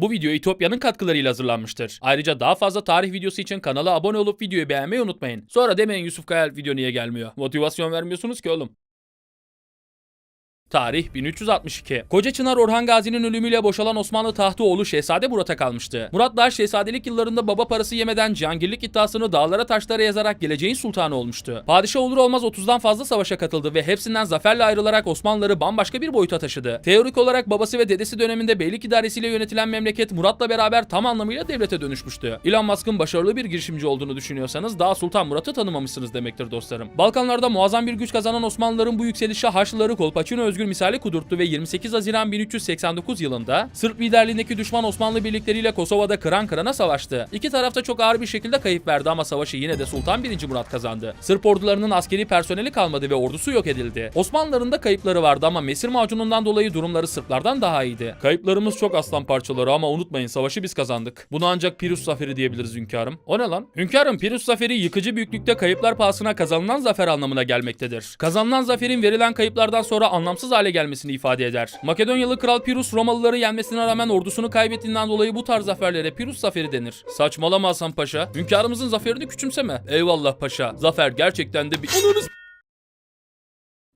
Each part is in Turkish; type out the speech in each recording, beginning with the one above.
Bu video İtopya'nın katkılarıyla hazırlanmıştır. Ayrıca daha fazla tarih videosu için kanala abone olup videoyu beğenmeyi unutmayın. Sonra demeyin Yusuf Kayal video niye gelmiyor. Motivasyon vermiyorsunuz ki oğlum. Tarih 1362. Koca Çınar Orhan Gazi'nin ölümüyle boşalan Osmanlı tahtı oğlu Şehzade Murat'a kalmıştı. Murat daha şehzadelik yıllarında baba parası yemeden cihangirlik iddiasını dağlara taşlara yazarak geleceğin sultanı olmuştu. Padişah olur olmaz 30'dan fazla savaşa katıldı ve hepsinden zaferle ayrılarak Osmanlıları bambaşka bir boyuta taşıdı. Teorik olarak babası ve dedesi döneminde beylik idaresiyle yönetilen memleket Murat'la beraber tam anlamıyla devlete dönüşmüştü. Elon Musk'ın başarılı bir girişimci olduğunu düşünüyorsanız daha Sultan Murat'ı tanımamışsınız demektir dostlarım. Balkanlarda muazzam bir güç kazanan Osmanlıların bu yükselişi Haçlıları Kolpaçino özgür misali kudurttu ve 28 Haziran 1389 yılında Sırp liderliğindeki düşman Osmanlı birlikleriyle Kosova'da kıran kırana savaştı. İki tarafta çok ağır bir şekilde kayıp verdi ama savaşı yine de Sultan 1. Murat kazandı. Sırp ordularının askeri personeli kalmadı ve ordusu yok edildi. Osmanlıların da kayıpları vardı ama Mesir macunundan dolayı durumları Sırplardan daha iyiydi. Kayıplarımız çok aslan parçaları ama unutmayın savaşı biz kazandık. Bunu ancak Pirus Zaferi diyebiliriz hünkârım. O ne lan? Hünkârım Pirus Zaferi yıkıcı büyüklükte kayıplar pahasına kazanılan zafer anlamına gelmektedir. Kazanılan zaferin verilen kayıplardan sonra anlamsız hale gelmesini ifade eder. Makedonyalı Kral Pirus Romalıları yenmesine rağmen ordusunu kaybettiğinden dolayı bu tarz zaferlere Pirus Zaferi denir. Saçmalama Hasan Paşa. Hünkârımızın zaferini küçümseme. Eyvallah paşa. Zafer gerçekten de bir... Ananı s-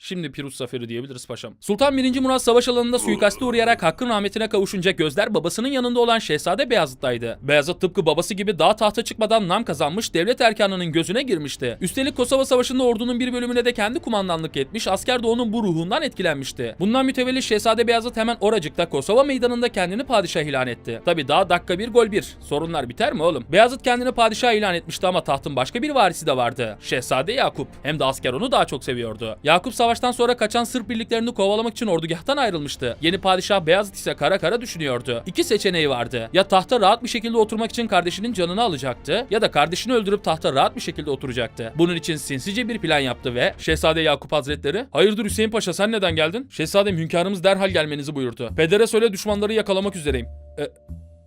Şimdi Pirus Zaferi diyebiliriz paşam. Sultan 1. Murat savaş alanında suikaste uğrayarak hakkın rahmetine kavuşunca gözler babasının yanında olan Şehzade Beyazıt'taydı. Beyazıt tıpkı babası gibi daha tahta çıkmadan nam kazanmış devlet erkanının gözüne girmişti. Üstelik Kosova Savaşı'nda ordunun bir bölümüne de kendi kumandanlık etmiş, asker de onun bu ruhundan etkilenmişti. Bundan mütevellit Şehzade Beyazıt hemen oracıkta Kosova meydanında kendini padişah ilan etti. Tabi daha dakika bir gol bir. Sorunlar biter mi oğlum? Beyazıt kendini padişah ilan etmişti ama tahtın başka bir varisi de vardı. Şehzade Yakup. Hem de asker onu daha çok seviyordu. Yakup savaştan sonra kaçan Sırp birliklerini kovalamak için ordugahtan ayrılmıştı. Yeni padişah Beyazıt ise kara kara düşünüyordu. İki seçeneği vardı. Ya tahta rahat bir şekilde oturmak için kardeşinin canını alacaktı ya da kardeşini öldürüp tahta rahat bir şekilde oturacaktı. Bunun için sinsice bir plan yaptı ve Şehzade Yakup Hazretleri "Hayırdır Hüseyin Paşa sen neden geldin?" Şehzadem hünkârımız derhal gelmenizi buyurdu. Pedere söyle düşmanları yakalamak üzereyim. E,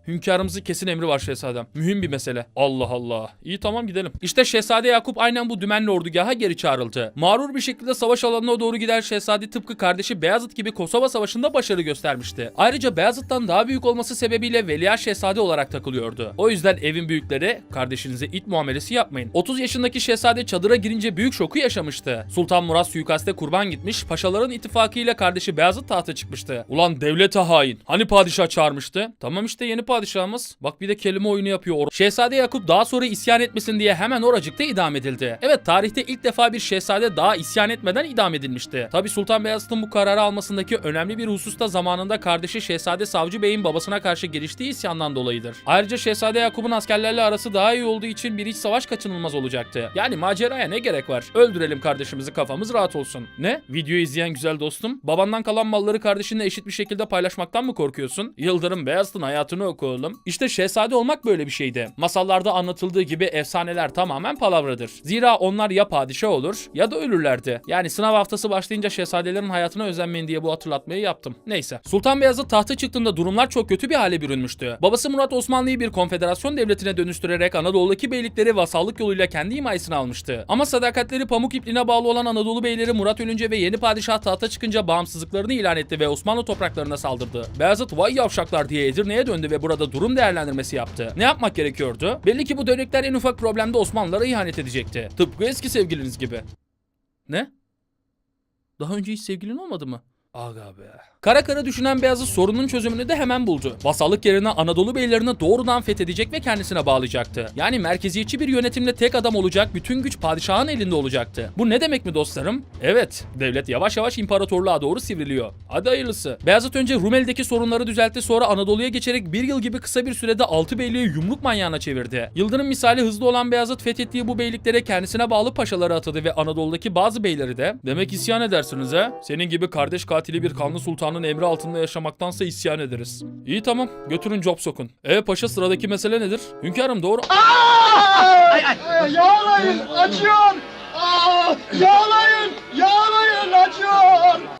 Hünkârımızın kesin emri var şehzadem. Mühim bir mesele. Allah Allah. İyi tamam gidelim. İşte Şehzade Yakup aynen bu dümenli ordugaha geri çağrıldı. Mağrur bir şekilde savaş alanına doğru giden Şehzade tıpkı kardeşi Beyazıt gibi Kosova Savaşı'nda başarı göstermişti. Ayrıca Beyazıt'tan daha büyük olması sebebiyle Veliaht Şehzade olarak takılıyordu. O yüzden evin büyükleri kardeşinize it muamelesi yapmayın. 30 yaşındaki Şehzade çadıra girince büyük şoku yaşamıştı. Sultan Murat suikaste kurban gitmiş, paşaların ittifakıyla kardeşi Beyazıt tahta çıkmıştı. Ulan devlete hain. Hani padişah çağırmıştı? Tamam işte yeni padişahımız. Bak bir de kelime oyunu yapıyor. or- Şehzade Yakup daha sonra isyan etmesin diye hemen oracıkta idam edildi. Evet tarihte ilk defa bir şehzade daha isyan etmeden idam edilmişti. Tabi Sultan Beyazıt'ın bu kararı almasındaki önemli bir husus da zamanında kardeşi Şehzade Savcı Bey'in babasına karşı giriştiği isyandan dolayıdır. Ayrıca Şehzade Yakup'un askerlerle arası daha iyi olduğu için bir iç savaş kaçınılmaz olacaktı. Yani maceraya ne gerek var? Öldürelim kardeşimizi kafamız rahat olsun. Ne? Videoyu izleyen güzel dostum, babandan kalan malları kardeşinle eşit bir şekilde paylaşmaktan mı korkuyorsun? Yıldırım Beyazıt'ın hayatını oku oğlum. İşte şehzade olmak böyle bir şeydi. Masallarda anlatıldığı gibi efsaneler tamamen palavradır. Zira onlar ya padişah olur ya da ölürlerdi. Yani sınav haftası başlayınca şehzadelerin hayatına özenmeyin diye bu hatırlatmayı yaptım. Neyse. Sultan Beyazıt tahta çıktığında durumlar çok kötü bir hale bürünmüştü. Babası Murat Osmanlı'yı bir konfederasyon devletine dönüştürerek Anadolu'daki beylikleri vasallık yoluyla kendi himayesine almıştı. Ama sadakatleri pamuk ipliğine bağlı olan Anadolu beyleri Murat ölünce ve yeni padişah tahta çıkınca bağımsızlıklarını ilan etti ve Osmanlı topraklarına saldırdı. Beyazıt vay yavşaklar diye Edirne'ye döndü ve burada durum değerlendirmesi yaptı. Ne yapmak gerekiyordu? Belli ki bu dönekler en ufak problemde Osmanlılara ihanet edecekti. Tıpkı eski sevgiliniz gibi. Ne? Daha önce hiç sevgilin olmadı mı? Aga be. Kara düşünen Beyazıt sorunun çözümünü de hemen buldu. Vasallık yerine Anadolu beylerini doğrudan fethedecek ve kendisine bağlayacaktı. Yani merkeziyetçi bir yönetimle tek adam olacak, bütün güç padişahın elinde olacaktı. Bu ne demek mi dostlarım? Evet, devlet yavaş yavaş imparatorluğa doğru sivriliyor. Hadi hayırlısı. Beyazıt önce Rumeli'deki sorunları düzeltti, sonra Anadolu'ya geçerek bir yıl gibi kısa bir sürede altı beyliği yumruk manyağına çevirdi. Yıldırım misali hızlı olan Beyazıt fethettiği bu beyliklere kendisine bağlı paşaları atadı ve Anadolu'daki bazı beyleri de demek isyan edersiniz ha? Senin gibi kardeş katili bir kanlı sultanın emri altında yaşamaktansa isyan ederiz. İyi tamam götürün job sokun. E paşa sıradaki mesele nedir? Hünkârım doğru... Yağlayın, açıyor. Aa, yağlayın!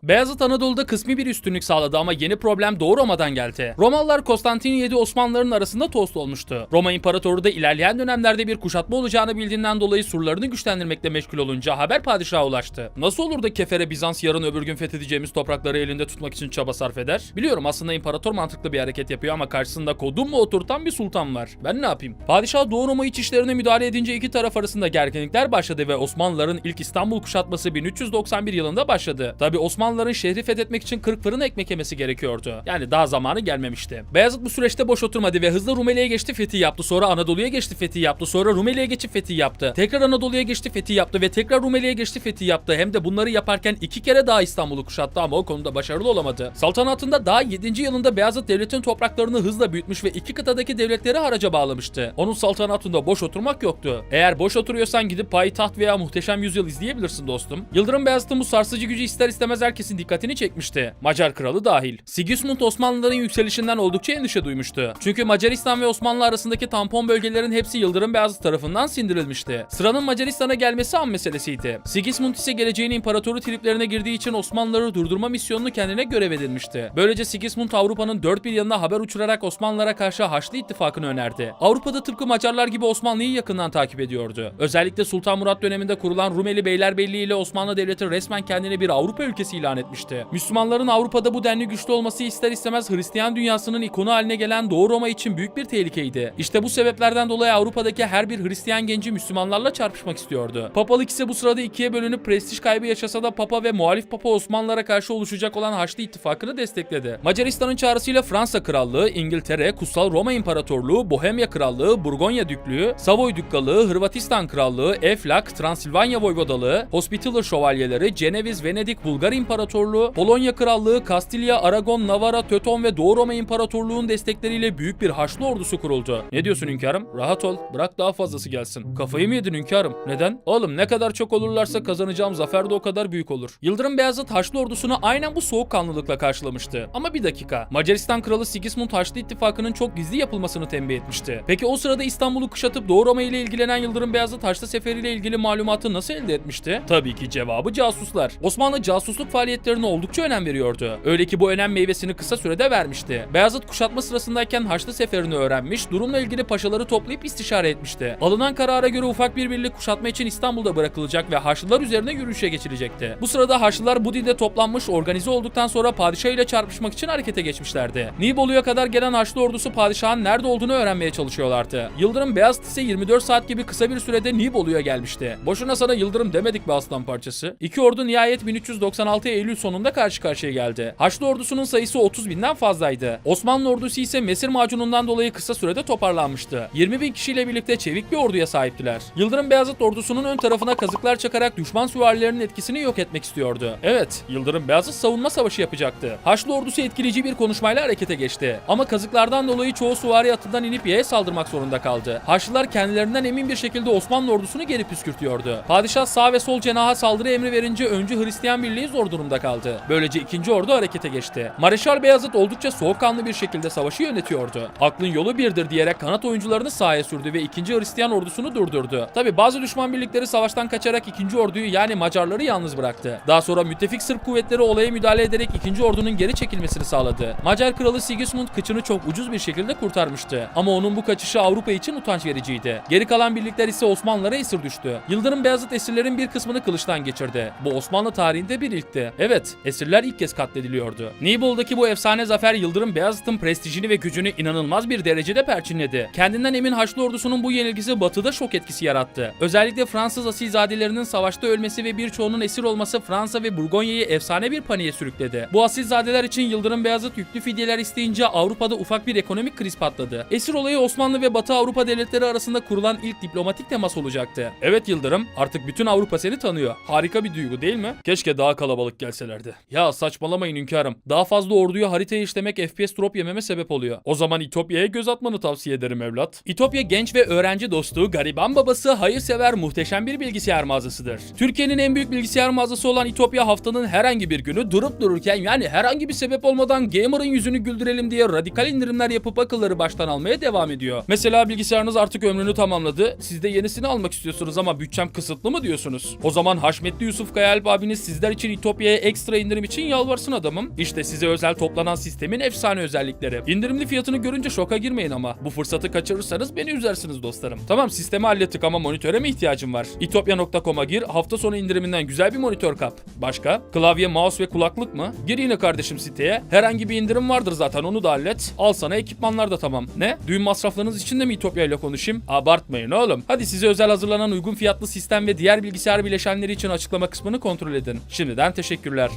Beyazıt Anadolu'da kısmi bir üstünlük sağladı ama yeni problem Doğu Roma'dan geldi. Romalılar Konstantiniyye'de Osmanlıların arasında tost olmuştu. Roma İmparatoru da ilerleyen dönemlerde bir kuşatma olacağını bildiğinden dolayı surlarını güçlendirmekle meşgul olunca haber padişaha ulaştı. Nasıl olur da Kefere Bizans yarın öbür gün fethedeceğimiz toprakları elinde tutmak için çaba sarf eder? Biliyorum aslında imparator mantıklı bir hareket yapıyor ama karşısında kodum mu oturtan bir sultan var. Ben ne yapayım? Padişah Doğu Roma iç işlerine müdahale edince iki taraf arasında gerginlikler başladı ve Osmanlıların ilk İstanbul kuşatması 1391 yılında başladı. Tabi Osmanlıların şehri fethetmek için 40 fırın ekmek yemesi gerekiyordu. Yani daha zamanı gelmemişti. Beyazıt bu süreçte boş oturmadı ve hızla Rumeli'ye geçti fethi yaptı. Sonra Anadolu'ya geçti fethi yaptı. Sonra Rumeli'ye geçip fethi yaptı. Tekrar Anadolu'ya geçti fethi yaptı ve tekrar Rumeli'ye geçti fethi yaptı. Hem de bunları yaparken iki kere daha İstanbul'u kuşattı ama o konuda başarılı olamadı. Saltanatında daha 7. yılında Beyazıt devletin topraklarını hızla büyütmüş ve iki kıtadaki devletleri haraca bağlamıştı. Onun saltanatında boş oturmak yoktu. Eğer boş oturuyorsan gidip Payitaht veya Muhteşem Yüzyıl izleyebilirsin dostum. Yıldırım Beyazıt'ın bu sarsıcı gücü ister istemez herkesin dikkatini çekmişti. Macar kralı dahil. Sigismund Osmanlıların yükselişinden oldukça endişe duymuştu. Çünkü Macaristan ve Osmanlı arasındaki tampon bölgelerin hepsi Yıldırım Beyazıt tarafından sindirilmişti. Sıranın Macaristan'a gelmesi an meselesiydi. Sigismund ise geleceğin imparatoru triplerine girdiği için Osmanlıları durdurma misyonunu kendine görev edinmişti. Böylece Sigismund Avrupa'nın dört bir yanına haber uçurarak Osmanlılara karşı Haçlı İttifakı'nı önerdi. Avrupa'da tıpkı Macarlar gibi Osmanlı'yı yakından takip ediyordu. Özellikle Sultan Murat döneminde kurulan Rumeli Beylerbeyliği ile Osmanlı Devleti resmen kendini bir Avrupa ülkesi ilan etmişti. Müslümanların Avrupa'da bu denli güçlü olması ister istemez Hristiyan dünyasının ikonu haline gelen Doğu Roma için büyük bir tehlikeydi. İşte bu sebeplerden dolayı Avrupa'daki her bir Hristiyan genci Müslümanlarla çarpışmak istiyordu. Papalık ise bu sırada ikiye bölünüp prestij kaybı yaşasa da Papa ve muhalif Papa Osmanlılara karşı oluşacak olan Haçlı İttifakı'nı destekledi. Macaristan'ın çağrısıyla Fransa Krallığı, İngiltere, Kutsal Roma İmparatorluğu, Bohemya Krallığı, Burgonya Düklüğü, Savoy Dükkalığı, Hırvatistan Krallığı, Eflak, Transilvanya Voyvodalığı, Hospitaller Şövalyeleri, Ceneviz, Venedik, Bulgar İmparatorluğu, Polonya Krallığı, Kastilya, Aragon, Navara, Töton ve Doğu Roma İmparatorluğu'nun destekleriyle büyük bir Haçlı ordusu kuruldu. Ne diyorsun hünkârım? Rahat ol. Bırak daha fazlası gelsin. Kafayı mı yedin hünkârım? Neden? Oğlum ne kadar çok olurlarsa kazanacağım zafer de o kadar büyük olur. Yıldırım Beyazıt Haçlı ordusunu aynen bu soğukkanlılıkla karşılamıştı. Ama bir dakika. Macaristan kralı Sigismund Haçlı İttifakı'nın çok gizli yapılmasını tembih etmişti. Peki o sırada İstanbul'u kuşatıp Doğu Roma ile ilgilenen Yıldırım Beyazıt Haçlı Seferi ile ilgili malumatı nasıl elde etmişti? Tabii ki cevabı casuslar. Osmanlı casusluk faaliyetlerine oldukça önem veriyordu. Öyle ki bu önem meyvesini kısa sürede vermişti. Beyazıt kuşatma sırasındayken Haçlı Seferi'ni öğrenmiş, durumla ilgili paşaları toplayıp istişare etmişti. Alınan karara göre ufak bir birlik kuşatma için İstanbul'da bırakılacak ve Haçlılar üzerine yürüyüşe geçilecekti. Bu sırada Haçlılar Budi'de toplanmış, organize olduktan sonra padişah ile çarpışmak için harekete geçmişlerdi. Nibolu'ya kadar gelen Haçlı ordusu padişahın nerede olduğunu öğrenmeye çalışıyorlardı. Yıldırım Beyazıt ise 24 saat gibi kısa bir sürede Nibolu'ya gelmişti. Boşuna sana Yıldırım demedik be aslan parçası. İki ordu nihayet 1396 Eylül sonunda karşı karşıya geldi. Haçlı ordusunun sayısı 30 binden fazlaydı. Osmanlı ordusu ise Mesir macunundan dolayı kısa sürede toparlanmıştı. 20 bin kişiyle birlikte çevik bir orduya sahiptiler. Yıldırım Beyazıt ordusunun ön tarafına kazıklar çakarak düşman süvarilerinin etkisini yok etmek istiyordu. Evet, Yıldırım Beyazıt savunma savaşı yapacaktı. Haçlı ordusu etkileyici bir konuşmayla harekete geçti. Ama kazıklardan dolayı çoğu süvari atından inip yaya saldırmak zorunda kaldı. Haçlılar kendilerinden emin bir şekilde Osmanlı ordusunu geri püskürtüyordu. Padişah sağ ve sol cenaha saldırı emri verince öncü Hristiyan birliği zor durumda kaldı. Böylece ikinci ordu harekete geçti. Mareşal Beyazıt oldukça soğukkanlı bir şekilde savaşı yönetiyordu. Aklın yolu birdir diyerek kanat oyuncularını sahaya sürdü ve ikinci Hristiyan ordusunu durdurdu. Tabi bazı düşman birlikleri savaştan kaçarak ikinci orduyu yani Macarları yalnız bıraktı. Daha sonra müttefik Sırp kuvvetleri olaya müdahale ederek ikinci ordunun geri çekilmesini sağladı. Macar kralı Sigismund kıçını çok ucuz bir şekilde kurtarmıştı. Ama onun bu kaçışı Avrupa için utanç vericiydi. Geri kalan birlikler ise Osmanlılara esir düştü. Yıldırım Beyazıt esirlerin bir kısmını kılıçtan geçirdi. Bu Osmanlı tarihinde bir ilkti. Evet, esirler ilk kez katlediliyordu. Nibolu'daki bu efsane zafer Yıldırım Beyazıt'ın prestijini ve gücünü inanılmaz bir derecede perçinledi. Kendinden emin Haçlı ordusunun bu yenilgisi batıda şok etkisi yarattı. Özellikle Fransız asilzadelerinin savaşta ölmesi ve birçoğunun esir olması Fransa ve Burgonya'yı efsane bir paniğe sürükledi. Bu asilzadeler için Yıldırım Beyazıt yüklü fidyeler isteyince Avrupa'da ufak bir ekonomik kriz patladı. Esir olayı Osmanlı ve Batı Avrupa devletleri arasında kurulan ilk diplomatik temas olacaktı. Evet Yıldırım, artık bütün Avrupa seni tanıyor. Harika bir duygu değil mi? Keşke daha kalabalık gelselerdi. Ya saçmalamayın hünkârım. Daha fazla orduyu haritaya işlemek FPS drop yememe sebep oluyor. O zaman İtopya'ya göz atmanı tavsiye ederim evlat. İtopya genç ve öğrenci dostu, gariban babası, hayırsever muhteşem bir bilgisayar mağazasıdır. Türkiye'nin en büyük bilgisayar mağazası olan İtopya haftanın herhangi bir günü durup dururken yani herhangi bir sebep olmadan gamer'ın yüzünü güldürelim diye radikal indirimler yapıp akılları baştan almaya devam ediyor. Mesela bilgisayarınız artık ömrünü tamamladı. Siz de yenisini almak istiyorsunuz ama bütçem kısıtlı mı diyorsunuz? O zaman Haşmetli Yusuf Kayalp abiniz sizler için İtopya'ya ekstra indirim için yalvarsın adamım. İşte size özel toplanan sistemin efsane özellikleri. İndirimli fiyatını görünce şoka girmeyin ama. Bu fırsatı kaçırırsanız beni üzersiniz dostlarım. Tamam sistemi hallettik ama monitöre mi ihtiyacım var? İtopya.com'a gir hafta sonu indiriminden güzel bir monitör kap. Başka? Klavye, mouse ve kulaklık mı? Gir yine kardeşim siteye. Herhangi bir indirim vardır zaten onu da hallet. Al sana ekipmanlar da tamam. Ne? Düğün masraflarınız için de mi İtopya ile konuşayım? Abartmayın oğlum. Hadi size özel hazırlanan uygun fiyatlı sistem ve diğer bilgisayar bileşenleri için açıklama kısmını kontrol edin. Şimdiden teşekkürler.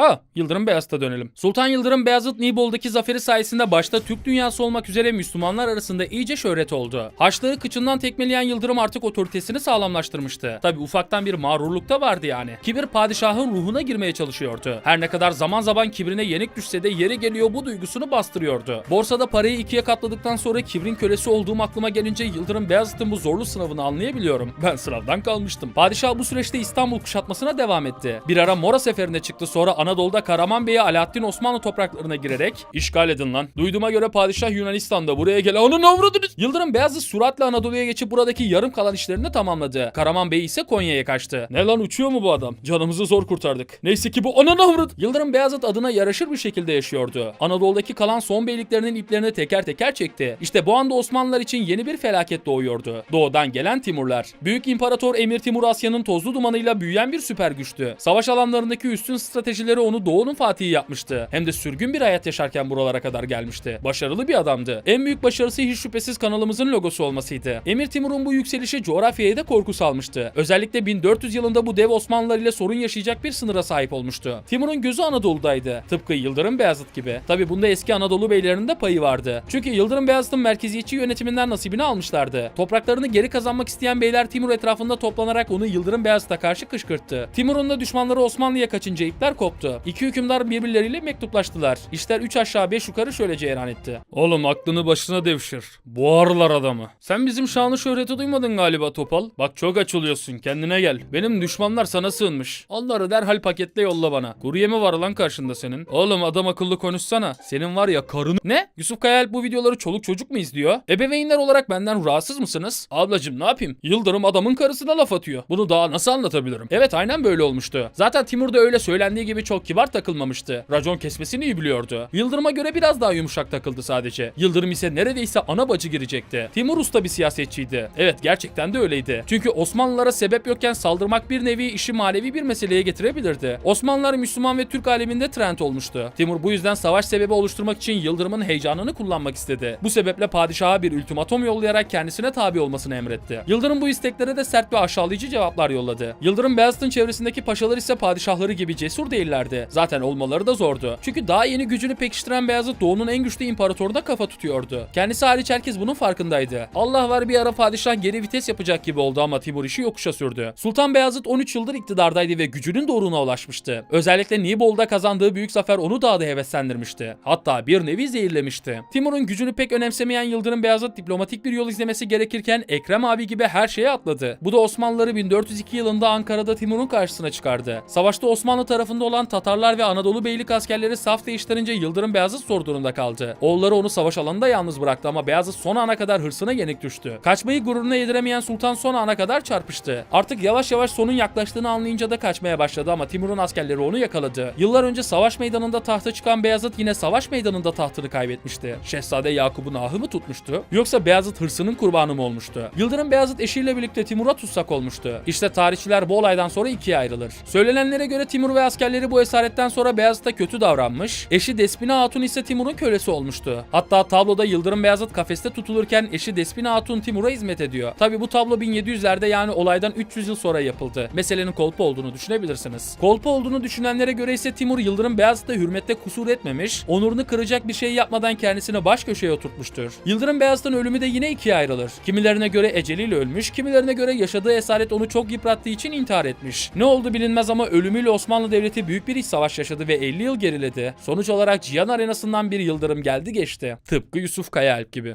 Ha, Yıldırım Beyazıt'a dönelim. Sultan Yıldırım Beyazıt Nibolu'daki zaferi sayesinde başta Türk dünyası olmak üzere Müslümanlar arasında iyice şöhret oldu. Haçlığı kıçından tekmeleyen Yıldırım artık otoritesini sağlamlaştırmıştı. Tabi ufaktan bir mağrurluk da vardı yani. Kibir padişahın ruhuna girmeye çalışıyordu. Her ne kadar zaman zaman kibrine yenik düşse de yeri geliyor bu duygusunu bastırıyordu. Borsada parayı ikiye katladıktan sonra kibrin kölesi olduğum aklıma gelince Yıldırım Beyazıt'ın bu zorlu sınavını anlayabiliyorum. Ben sınavdan kalmıştım. Padişah bu süreçte İstanbul kuşatmasına devam etti. Bir ara Mora seferine çıktı sonra Anadolu'da Karaman Bey'e Alaaddin Osmanlı topraklarına girerek işgal edin lan. Duyduğuma göre padişah Yunanistan'da buraya gele onun avradınız. Yıldırım Beyazıt süratle Anadolu'ya geçip buradaki yarım kalan işlerini tamamladı. Karaman Bey ise Konya'ya kaçtı. Ne lan uçuyor mu bu adam? Canımızı zor kurtardık. Neyse ki bu anan avrat. Yıldırım Beyazıt adına yaraşır bir şekilde yaşıyordu. Anadolu'daki kalan son beyliklerinin iplerini teker teker çekti. İşte bu anda Osmanlılar için yeni bir felaket doğuyordu. Doğudan gelen Timurlar. Büyük İmparator Emir Timur Asya'nın tozlu dumanıyla büyüyen bir süper güçtü. Savaş alanlarındaki üstün stratejileri onu Doğu'nun fatihi yapmıştı. Hem de sürgün bir hayat yaşarken buralara kadar gelmişti. Başarılı bir adamdı. En büyük başarısı hiç şüphesiz kanalımızın logosu olmasıydı. Emir Timur'un bu yükselişi coğrafyaya da korku salmıştı. Özellikle 1400 yılında bu dev Osmanlılar ile sorun yaşayacak bir sınıra sahip olmuştu. Timur'un gözü Anadolu'daydı. Tıpkı Yıldırım Beyazıt gibi. Tabi bunda eski Anadolu beylerinin de payı vardı. Çünkü Yıldırım Beyazıt'ın merkeziyetçi yönetiminden nasibini almışlardı. Topraklarını geri kazanmak isteyen beyler Timur etrafında toplanarak onu Yıldırım Beyazıt'a karşı kışkırttı. Timur'un da düşmanları Osmanlı'ya kaçınca ipler koptu. İki hükümdar birbirleriyle mektuplaştılar. İşler 3 aşağı 5 yukarı şöyle cereyan etti. Oğlum aklını başına devşir. Boğarlar adamı. Sen bizim şanı şöhreti duymadın galiba Topal. Bak çok açılıyorsun kendine gel. Benim düşmanlar sana sığınmış. Onları derhal paketle yolla bana. Kuru yemi var lan karşında senin. Oğlum adam akıllı konuşsana. Senin var ya karın... Ne? Yusuf Kayal bu videoları çoluk çocuk mu izliyor? Ebeveynler olarak benden rahatsız mısınız? Ablacım ne yapayım? Yıldırım adamın karısına laf atıyor. Bunu daha nasıl anlatabilirim? Evet aynen böyle olmuştu. Zaten Timur da öyle söylendiği gibi çok kibar takılmamıştı. Racon kesmesini iyi biliyordu. Yıldırım'a göre biraz daha yumuşak takıldı sadece. Yıldırım ise neredeyse ana bacı girecekti. Timur usta bir siyasetçiydi. Evet gerçekten de öyleydi. Çünkü Osmanlılara sebep yokken saldırmak bir nevi işi manevi bir meseleye getirebilirdi. Osmanlılar Müslüman ve Türk aleminde trend olmuştu. Timur bu yüzden savaş sebebi oluşturmak için Yıldırım'ın heyecanını kullanmak istedi. Bu sebeple padişaha bir ultimatom yollayarak kendisine tabi olmasını emretti. Yıldırım bu isteklere de sert ve aşağılayıcı cevaplar yolladı. Yıldırım Beyazıt'ın çevresindeki paşalar ise padişahları gibi cesur değillerdi. Zaten olmaları da zordu. Çünkü daha yeni gücünü pekiştiren Beyazıt Doğu'nun en güçlü imparatoruna kafa tutuyordu. Kendisi hariç herkes bunun farkındaydı. Allah var bir ara padişah geri vites yapacak gibi oldu ama Timur işi yokuşa sürdü. Sultan Beyazıt 13 yıldır iktidardaydı ve gücünün doğruna ulaşmıştı. Özellikle Nibolu'da kazandığı büyük zafer onu daha da heveslendirmişti. Hatta bir nevi zehirlemişti. Timur'un gücünü pek önemsemeyen Yıldırım Beyazıt diplomatik bir yol izlemesi gerekirken Ekrem abi gibi her şeye atladı. Bu da Osmanlıları 1402 yılında Ankara'da Timur'un karşısına çıkardı. Savaşta Osmanlı tarafında olan Tatarlar ve Anadolu beylik askerleri saf değiştirince Yıldırım Beyazıt zor durumda kaldı. Oğulları onu savaş alanında yalnız bıraktı ama Beyazıt son ana kadar hırsına yenik düştü. Kaçmayı gururuna yediremeyen Sultan son ana kadar çarpıştı. Artık yavaş yavaş sonun yaklaştığını anlayınca da kaçmaya başladı ama Timur'un askerleri onu yakaladı. Yıllar önce savaş meydanında tahta çıkan Beyazıt yine savaş meydanında tahtını kaybetmişti. Şehzade Yakup'un ahı mı tutmuştu? Yoksa Beyazıt hırsının kurbanı mı olmuştu? Yıldırım Beyazıt eşiyle birlikte Timur'a tutsak olmuştu. İşte tarihçiler bu olaydan sonra ikiye ayrılır. Söylenenlere göre Timur ve askerleri bu esaretten sonra Beyazıt'a kötü davranmış, eşi Despina Hatun ise Timur'un kölesi olmuştu. Hatta tabloda Yıldırım Beyazıt kafeste tutulurken eşi Despina Hatun Timur'a hizmet ediyor. Tabi bu tablo 1700'lerde yani olaydan 300 yıl sonra yapıldı. Meselenin kolpa olduğunu düşünebilirsiniz. Kolpa olduğunu düşünenlere göre ise Timur Yıldırım Beyazıt'ta hürmette kusur etmemiş, onurunu kıracak bir şey yapmadan kendisini baş köşeye oturtmuştur. Yıldırım Beyazıt'ın ölümü de yine ikiye ayrılır. Kimilerine göre eceliyle ölmüş, kimilerine göre yaşadığı esaret onu çok yıprattığı için intihar etmiş. Ne oldu bilinmez ama ölümüyle Osmanlı Devleti büyük bir iç savaş yaşadı ve 50 yıl geriledi. Sonuç olarak Cihan Arenası'ndan bir yıldırım geldi geçti. Tıpkı Yusuf Kayaalp gibi.